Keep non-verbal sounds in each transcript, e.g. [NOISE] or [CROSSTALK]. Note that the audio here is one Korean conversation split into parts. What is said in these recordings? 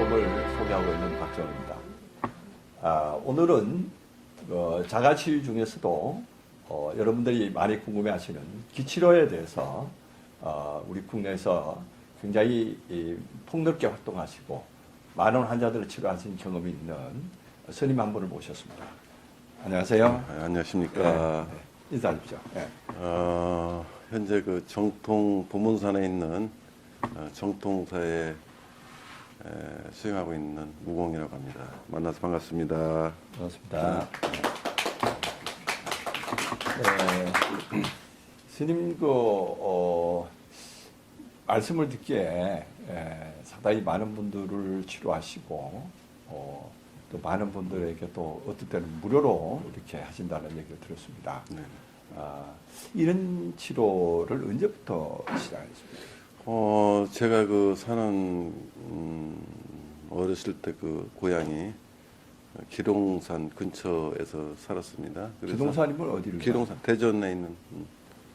방법을 소개하고 있는 박정입니다. 아, 오늘은 어, 자가치유 중에서도 어, 여러분들이 많이 궁금해하시는 기치료에 대해서 어, 우리 국내에서 굉장히 이, 폭넓게 활동하시고 많은 환자들을 치료하신 경험이 있는 스님 한 분을 모셨습니다. 안녕하세요. 아, 안녕하십니까. 네, 네. 인사해 주십시오. 네. 어, 현재 그 정통 보문산에 있는 어, 정통사에 에, 수행하고 있는 무공이라고 합니다. 만나서 반갑습니다. 반갑습니다. 네. 스님 그 어, 말씀을 듣기에 에, 상당히 많은 분들을 치료하시고 어, 또 많은 분들에게 또 어떨 때는 무료로 이렇게 하신다는 얘기를 들었습니다. 네. 아, 이런 치료를 언제부터 시작하셨습니까? 어, 제가 그 사는 음, 어렸을 때 그 고향이 기동산 근처에서 살았습니다. 그래서 기동산이면 어디를? 기동산 대전에 있는 음,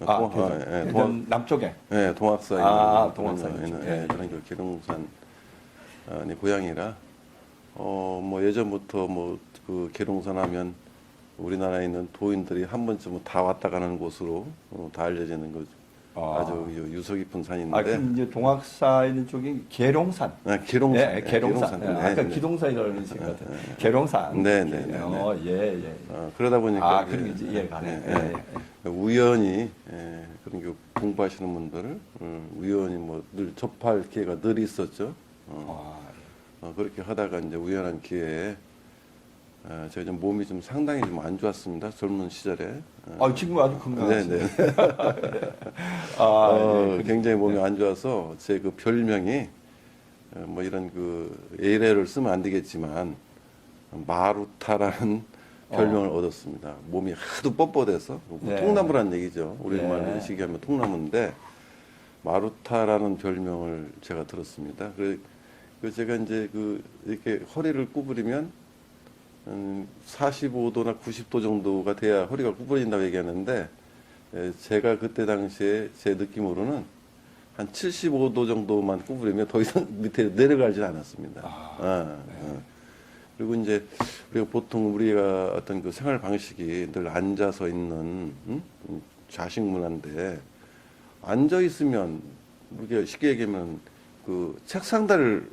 아, 동- 대전. 어, 예, 대전 동학- 남쪽에. 예, 동학사에 아, 있는 동학사에 그런, 있죠. 예, 예. 그런 그 계룡산 아니 고향이라 어 뭐 예전부터 뭐 그 계룡산 하면 우리나라에 있는 도인들이 한 번쯤은 다 왔다 가는 곳으로 어, 다 알려지는 거 아. 아주 유- 유서 깊은 산인데 아, 그럼 이제 동학사 있는 쪽이 계룡산. 아, 계룡산 예, 계룡산. 예, 네, 아까 네. 기동산이라는 생각 같아요. 계룡산. 네, 네, 네, 어, 예, 예. 어, 그러다 보니까 아, 그럼 이제 이해가 가네. 예, 예, 예. 우연히 예, 그런 게 공부하시는 분들을 음, 우연히 뭐 늘 접할 기회가 늘 있었죠. 어. 아, 어, 그렇게 하다가 이제 우연한 기회에 어, 제가 좀 몸이 좀 상당히 좀 안 좋았습니다. 젊은 시절에. 어, 아, 지금 아주 건강하시네. 네네. [LAUGHS] 아, 어, 예. 굉장히 몸이 안 좋아서 제 그 별명이 어, 뭐 이런 그 예래를 쓰면 안 되겠지만 마루타라는 별명을 얻었습니다. 몸이 하도 뻣뻣해서 뭐 네. 통나무라는 얘기죠. 우리말로 네. 시기하면 통나무인데 마루타라는 별명을 제가 들었습니다. 그래 그 제가 이제 그 이렇게 허리를 구부리면 음, 45도나 90도 정도가 돼야 허리가 구부러진다고 얘기하는데 에, 제가 그때 당시에 제 느낌으로는 한 75도 정도만 구부리면 더 이상 밑에 내려가지 않았습니다. 아, 아, 아. 그리고 이제 우리가 보통 우리가 어떤 그 생활 방식이 늘 앉아서 있는 음? 음, 좌식 문화인데 앉아 있으면 우리가 쉽게 얘기하면 그 책상다를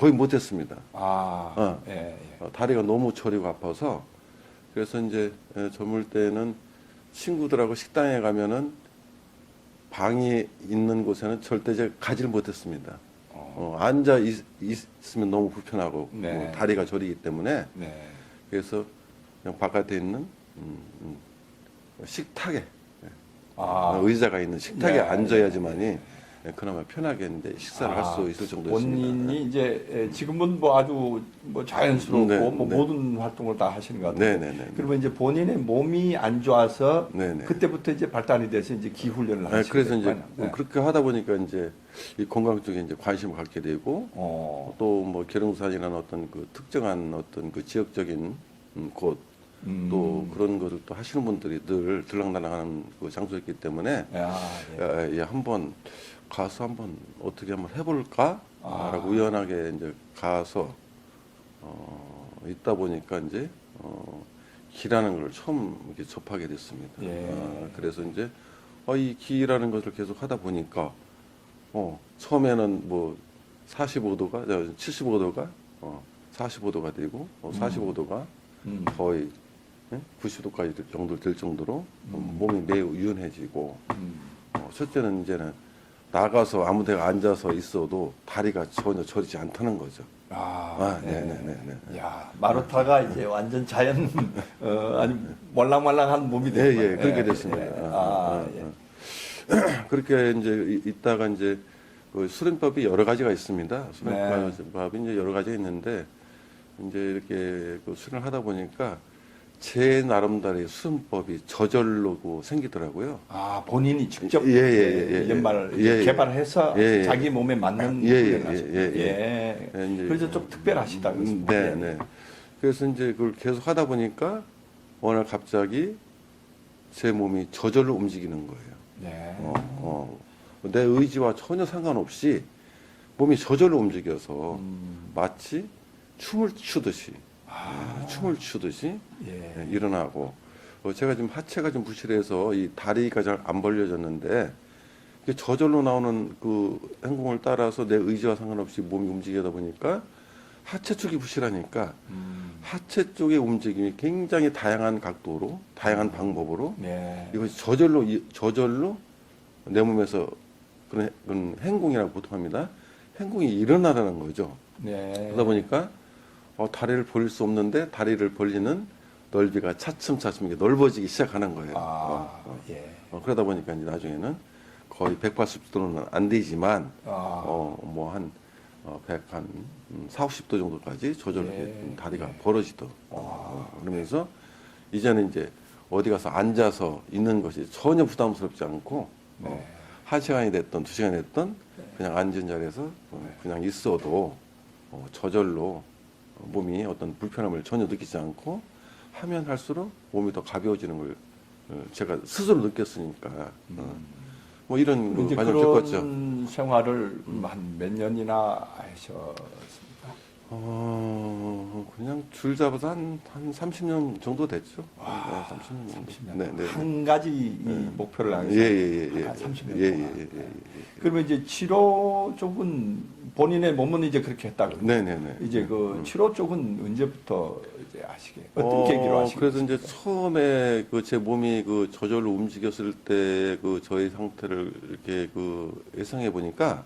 거의 못했습니다. 아, 어. 예, 예. 어, 다리가 너무 저리고 아파서 그래서 이제 에, 젊을 때는 친구들하고 식당에 가면은 방이 있는 곳에는 절대 제가 가지를 못했습니다. 어, 어, 앉아 있, 있으면 너무 불편하고 네. 뭐 다리가 저리기 때문에 네. 그래서 그냥 바깥에 있는 음, 음, 식탁에 아, 의자가 있는 식탁에 네. 앉아야지만이 그나마 편하게 이제 식사를 아, 할수 있을 정도였습니다. 본인이 이제 예, 지금은 뭐 아주 뭐 자연스럽고 네, 뭐 네. 모든 활동을 다 하시는 것 같아요. 네, 네, 네. 그러면 이제 본인의 몸이 안 좋아서 네, 네. 그때부터 이제 발달이 돼서 이제 기 훈련을 네, 하시게 그래서 이제 됐구나. 네. 그렇게 하다 보니까 이제 이 건강 쪽에 이제 관심을 갖게 되고 어, 또뭐 계룡산이라는 어떤 그 특정한 어떤 그 지역적인 음, 곳 음. 또 그런 것을 또 하시는 분들이 늘 들락날락하는 그 장소였기 때문에 야, 예. 야, 야, 한번 가서 한번 어떻게 한번 해볼까? 아. 라고 우연하게 이제 가서 어, 있다 보니까 이제 어, 기라는 걸 처음 이렇게 접하게 됐습니다. 예. 아, 그래서 이제 어, 이 기라는 것을 계속 하다 보니까 어, 처음에는 뭐 45도가 75도가 어, 45도가 되고 어, 45도가 음. 거의 예? 90도까지 정도 될 정도로 어, 몸이 매우 유연해지고 음. 어, 첫째는 이제는 나가서 아무 데가 앉아서 있어도 다리가 전혀 저리지 않다는 거죠. 아, 아, 네. 네 네네네. 야, 마루타가 이제 완전 자연, 어, 아니, 몰랑몰랑한 몸이 예, 되는 예, 거예요. 그렇게 예, 됐습니다. 예. 아, 아, 아, 예. 아. [CLEARS THROAT] 그렇게 이제 이- 있다가 이제 그 수련법이 여러 가지가 있습니다. 수련법이 네. 이제 여러 가지 있는데 이제 이렇게 그 수련을 하다 보니까 제 나름대로의 수련법이 저절로 생기더라고요. 아, 본인이 직접 예, 예, 예, 예, 예. 연말을 예, 예. 개발해서 예, 예. 자기 몸에 맞는 예, 예, 훈련을 예. 예, 예. 예. 예, 이제- 그래서 좀 특별하시다 음. 네, 예. 네. 그래서 이제 그걸 계속 하다 보니까 어느 날 갑자기 제 몸이 저절로 움직이는 거예요. 네. 어, 어. 내 의지와 전혀 상관없이 몸이 저절로 움직여서 음. 마치 춤을 추듯이 아. 예, 춤을 추듯이 예. 예, 일어나고 어, 제가 지금 하체가 좀 부실해서 이 다리가 잘 안 벌려졌는데 이게 저절로 나오는 그 행동을 따라서 내 의지와 상관없이 몸이 움직이다 보니까 하체 쪽이 부실하니까 음. 하체 쪽의 움직임이 굉장히 다양한 각도로 다양한 방법으로 네. 이것이 저절로 이- 저절로 내 몸에서 그런, 해- 그런 행공이라고 보통 합니다. 행공이 일어나라는 거죠. 네. 그러다 보니까 어, 다리를 벌릴 수 없는데 다리를 벌리는 넓이가 차츰차츰 이게 넓어지기 시작하는 거예요. 아, 어, 어. 예. 어, 그러다 보니까 이제 나중에는 거의 180도는 안 되지만 아. 어, 뭐한 어, 100, 한 음, 4, 50도 정도까지 저절로 예. 다리가 예. 벌어지더. 어, 그러면서 이제는 이제 어디 가서 앉아서 있는 것이 전혀 부담스럽지 않고 네. 어, 한 시간이 됐던 두 시간이 됐던 그냥 앉은 자리에서 어, 그냥 있어도 어, 저절로 몸이 어떤 불편함을 전혀 느끼지 않고 하면 할수록 몸이 더 가벼워지는 걸 어, 제가 스스로 느꼈으니까 어, 뭐 이런 과정을 겪었죠. 그런 생활을 한 몇 년이나 하셨습니까? 어, 그냥 줄 잡아서 한, 한 30년 정도 됐죠. 와, 네, 30년 정도. 30년. 네, 네. 한 가지 이 목표를 예, 향해서 예, 예, 예. 한 30년 예, 동안. 예, 예, 예, 예. 그러면 이제 치료 쪽은 본인의 몸은 이제 그렇게 했다고. 네, 네, 네. 이제 그 음. 치료 쪽은 언제부터 이제 아시게? 어떤 어, 계기로 아시게? 그래서 이제 됐습니까? 처음에 그 제 몸이 그 저절로 움직였을 때 그 저의 상태를 이렇게 그 예상해 보니까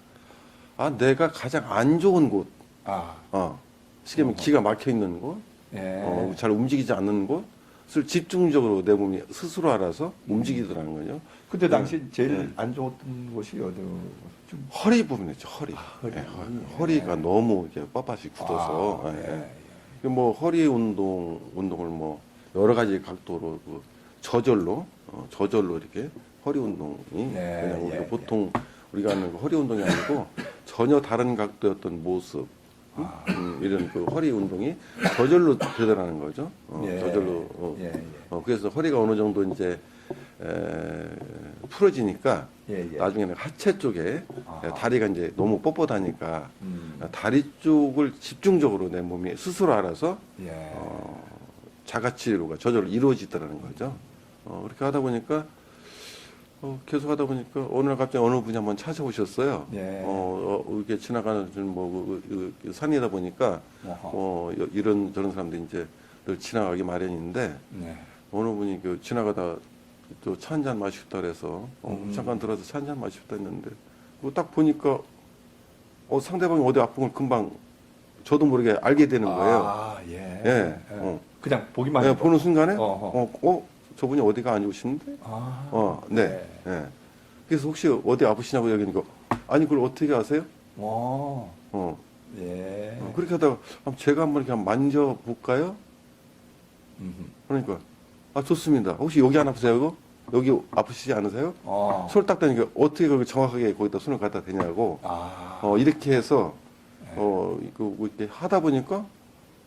아 내가 가장 안 좋은 곳, 아, 어, 쉽게 말하면 기가 막혀 있는 곳, 예. 어, 잘 움직이지 않는 곳을 집중적으로 내 몸이 스스로 알아서 움직이더라는 거죠. 그때 당시 제일 네. 안 좋았던 곳이 어디? 좀 허리 부분이죠, 허리. 허리. 예, 허리. 가 너무 이렇게 빳빳이 굳어서. 아, 예, 예, 예. 그뭐 허리 운동 운동을 뭐 여러 가지 각도로 그 저절로 어, 저절로 이렇게 허리 운동이 네, 그냥 우리가 예, 보통 우리가 하는 그 허리 운동이 아니고 전혀 다른 각도였던 모습 음, 아. 음, 이런 그 허리 운동이 저절로 되더라는 거죠. 어, 예. 저절로 어, 예, 예. 어, 그래서 허리가 어느 정도 이제 에, 풀어지니까 예, 예. 나중에는 하체 쪽에 아하. 다리가 이제 너무 뻣뻣하니까 음. 다리 쪽을 집중적으로 내 몸이 스스로 알아서 예. 어, 자가치료가 저절로 이루어지더라는 거죠. 어, 그렇게 하다 보니까 어, 계속 하다 보니까 어느 날 갑자기 어느 분이 한번 찾아오셨어요. 예. 어, 어, 이렇게 지나가는 뭐 그, 그, 그 산이다 보니까 어허. 어, 여- 이런 저런 사람들이 이제 늘 지나가기 마련인데 네. 어느 분이 그 지나가다 또 차 한잔 마시겠다 그래서 어, 음. 잠깐 들어서 차 한잔 마시겠다 했는데 딱 보니까 어, 상대방이 어디 아픈 걸 금방 저도 모르게 알게 되는 거예요. 아, 예. 예, 어. 그냥 보기만 네, 해도. 보는 순간에 어허. 어, 어, 저분이 어디가 안 좋으신데? 아, 어, 네, 예. 그래서 혹시 어디 아프시냐고 얘기하니까 아니 그걸 어떻게 아세요? 어, 어, 예. 어, 그렇게 하다가 한번 제가 한번 이렇게 한번 만져볼까요? 음흠. 그러니까 아 좋습니다. 혹시 여기 안 아프세요? 이거? 여기 아프시지 않으세요? 어. 손을 딱 대니까 어떻게 그렇게 정확하게 거기다 손을 갖다 대냐고 아. 어, 이렇게 해서 어, 이거 이렇게 하다 보니까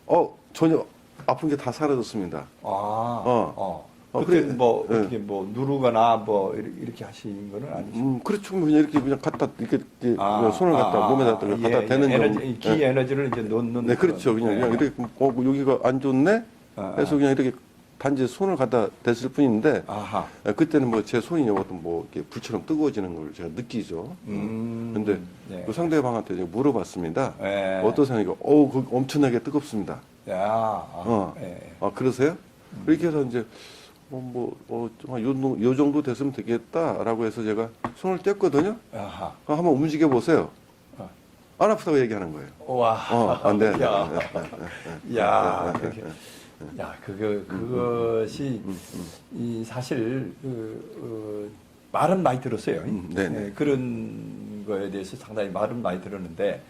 어 전혀 아픈 게 다 사라졌습니다. 아. 어. 어, 그때 그래. 뭐 예. 어떻게 뭐 누르거나 뭐 이렇게, 이렇게 하시는 거는 아니죠. 음, 그렇죠. 그냥 이렇게 그냥 갖다 이렇게, 이렇게 아, 그냥 손을 갖다 아, 몸에다 아, 갖다 예, 대는 예. 에너지, 기 예. 에너지를 이제 넣는. 네, 그렇죠. 그냥, 그런, 그냥 예. 이렇게 어, 여기가 안 좋네. 아, 해서 그냥 이렇게 단지 손을 갖다 댔을 뿐인데 아하. 예, 그때는 뭐 제 손이 어떤 뭐 이렇게 불처럼 뜨거워지는 걸 제가 느끼죠. 음. 근데 예. 그 상대방한테 이제 물어봤습니다. 예. 어떠세요? 어우, 그 엄청나게 뜨겁습니다. 야. 아, 어. 예. 아, 그러세요? 음. 이렇게 해서 이제, 어, 뭐, 어, 요, 정도- 요 정도 됐으면 되겠다라고 해서 제가 손을 뗐거든요. 아하. 한번 움직여 보세요. 어. 안 아프다고 얘기하는 거예요. 와. 어, 안 돼. [LAUGHS] 야. 네, 네, 네. 야, 네, 네, 그게, 네. 야, 그거 그것이 음, 음. 이 사실 그 어, 말은 많이 들었어요. 음, 네네. 예, 그런 거에 대해서 상당히 말은 많이 들었는데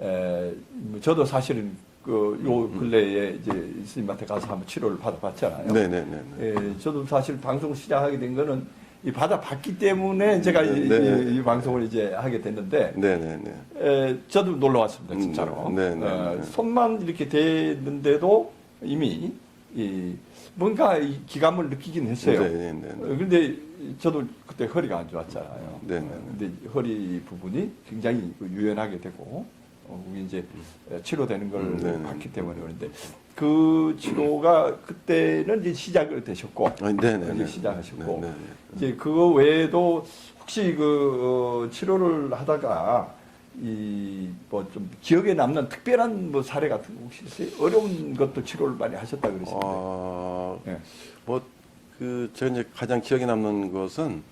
에, 뭐 저도 사실은 그요 근래에 이제 스님한테 가서 한번 치료를 받아봤잖아요. 네네네. 예, 저도 사실 방송 시작하게 된 거는 이 받아봤기 때문에 제가 이, 네. 이- 이 방송을 이제 하게 됐는데 네네네. 에, 저도 놀러 왔습니다, 진짜로. 음, 네, 네, 어, 네. 손만 이렇게 대는데도 이미 이 뭔가 이 기감을 느끼긴 했어요. 네, 네, 네, 네. 어, 근데 저도 그때 허리가 안 좋았잖아요. 네, 네, 어, 근데 허리 부분이 굉장히 그 유연하게 되고 어, 그게 이제 치료되는 걸 음. 봤기 때문에 그런데 그 치료가 그때는 이제 시작을 되셨고 아, 네, 네, 이제 네. 시작하셨고 네, 네, 네. 이제 그거 외에도 혹시 그 어, 치료를 하다가 이 뭐 좀 기억에 남는 특별한 뭐 사례 같은 거 혹시 있어요? 어려운 것도 치료를 많이 하셨다 그러시는데. 아, 네. 뭐, 그, 제가 이제 가장 기억에 남는 것은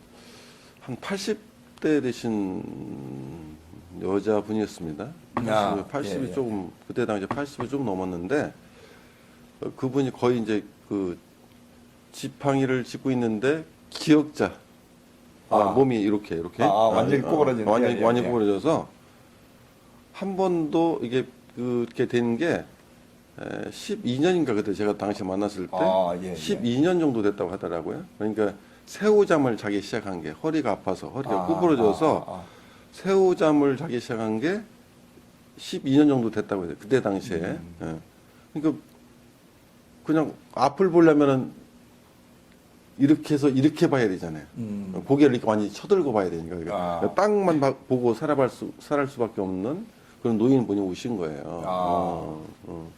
한 80대 되신 여자분이었습니다. 아, 80, 80이 예, 예. 조금, 그때 당시에 80이 좀 넘었는데, 어, 그분이 거의 이제 그 지팡이를 짚고 있는데, 기억자. 아, 아. 몸이 이렇게, 이렇게. 아, 완전히 아, 구부러지는 완전히, 게, 예, 완전히 예. 구부러져서, 한 번도 이게, 그렇게 된 게, 12년인가 그때 제가 당시 만났을 때 아, 예, 예. 12년 정도 됐다고 하더라고요. 그러니까 새우잠을 자기 시작한 게 허리가 아파서 허리가 아, 구부러져서 아, 아, 새우잠을 자기 시작한 게 12년 정도 됐다고 해요. 그때 당시에. 음. 예. 그러니까 그냥 앞을 보려면은 이렇게 해서 이렇게 봐야 되잖아요. 음. 고개를 이렇게 완전히 쳐들고 봐야 되니까 그러니까 아. 땅만 봐- 보고 살아갈 수 살할 수밖에 없는 그런 노인분이 오신 거예요. 아. 어, 어.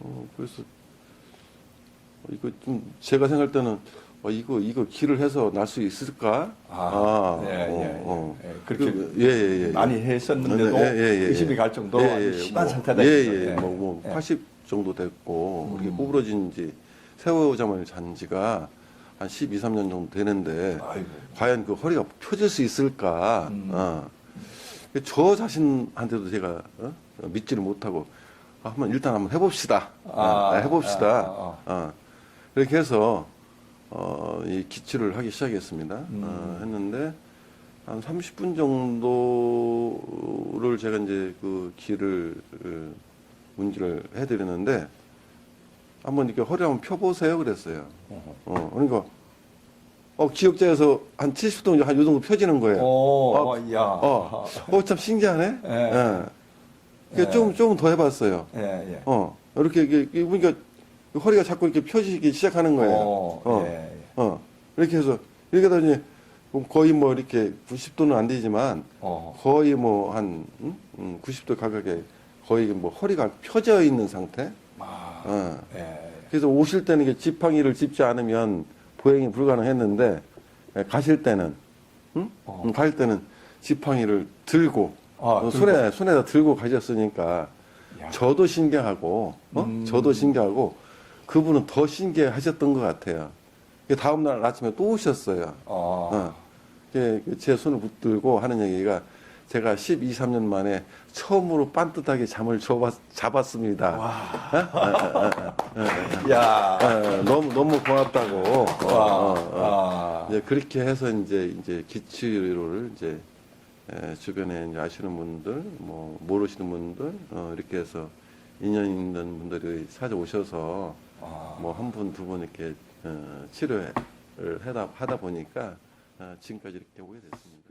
어, 그래서 어, 이거 좀 제가 생각할 때는 어, 이거 이거 길을 해서 날 수 있을까? 아, 예, 어, 예, 어. 예. 그렇게 그, 예, 예, 예. 많이 했었는데도 예, 예, 예, 예. 의심이 갈 정도로 예, 아주 예, 심한 뭐, 상태다. 예, 이거죠. 예, 뭐, 뭐, 예. 80 정도 됐고, 음. 이렇게 구부러진 지, 새우잠을 잔 지가 한 12, 3년 정도 되는데, 아이고. 과연 그 허리가 펴질 수 있을까? 음. 어. 저 자신한테도 제가 어? 믿지를 못하고, 아, 한번 일단 한번 해봅시다. 아, 어, 해봅시다. 아, 아, 어. 그렇게 해서, 어, 이 기치를 하기 시작했습니다. 음. 어, 했는데, 한 30분 정도를 제가 이제 그 길을 어, 운지를 해드렸는데 한번 이렇게 허리 한번 펴보세요 그랬어요. 어, 그러니까 어 기억자에서 한 70도 한요 정도 펴지는 거예요. 오, 어, 어, 야. 어, 어, 참 신기하네. 예. 예. 예. 그러니까 좀, 조금 더 해봤어요. 예, 예. 어, 이렇게, 이렇게, 보니까 허리가 자꾸 이렇게 펴지기 시작하는 거예요. 어, 어. 예, 예. 어, 이렇게 해서, 이렇게 하더니, 거의 뭐 이렇게 90도는 안 되지만, 어. 거의 뭐 한, 음? 음, 90도 가깝게 거의 뭐 허리가 펴져 있는 상태? 아, 어. 예. 그래서 오실 때는 이게 지팡이를 짚지 않으면 보행이 불가능했는데, 예, 가실 때는, 음? 어. 음, 갈 때는 지팡이를 들고, 아, 어. 손에, 손에다 들고 가셨으니까, 야. 저도 신기하고, 어? 음. 저도 신기하고, 그분은 더 신기해 하셨던 것 같아요. 그 다음 날 아침에 또 오셨어요. 어. 어. 예, 제 손을 붙들고 하는 얘기가 제가 12, 3년 만에 처음으로 반듯하게 잠을 줘봤, 잡았 습니다. 야. 어, 너무 너무 고맙다고. 어, 와. 어, 어. 아. 이제 그렇게 해서 이제 이제 기치료를 이제 에, 주변에 이제 아시는 분들, 뭐 모르시는 분들 어, 이렇게 해서 인연 있는 분들이 찾아오셔서 아. 뭐 한 분 두 분 이렇게 어, 치료를 하다 보니까 어, 지금까지 이렇게 오게 됐습니다.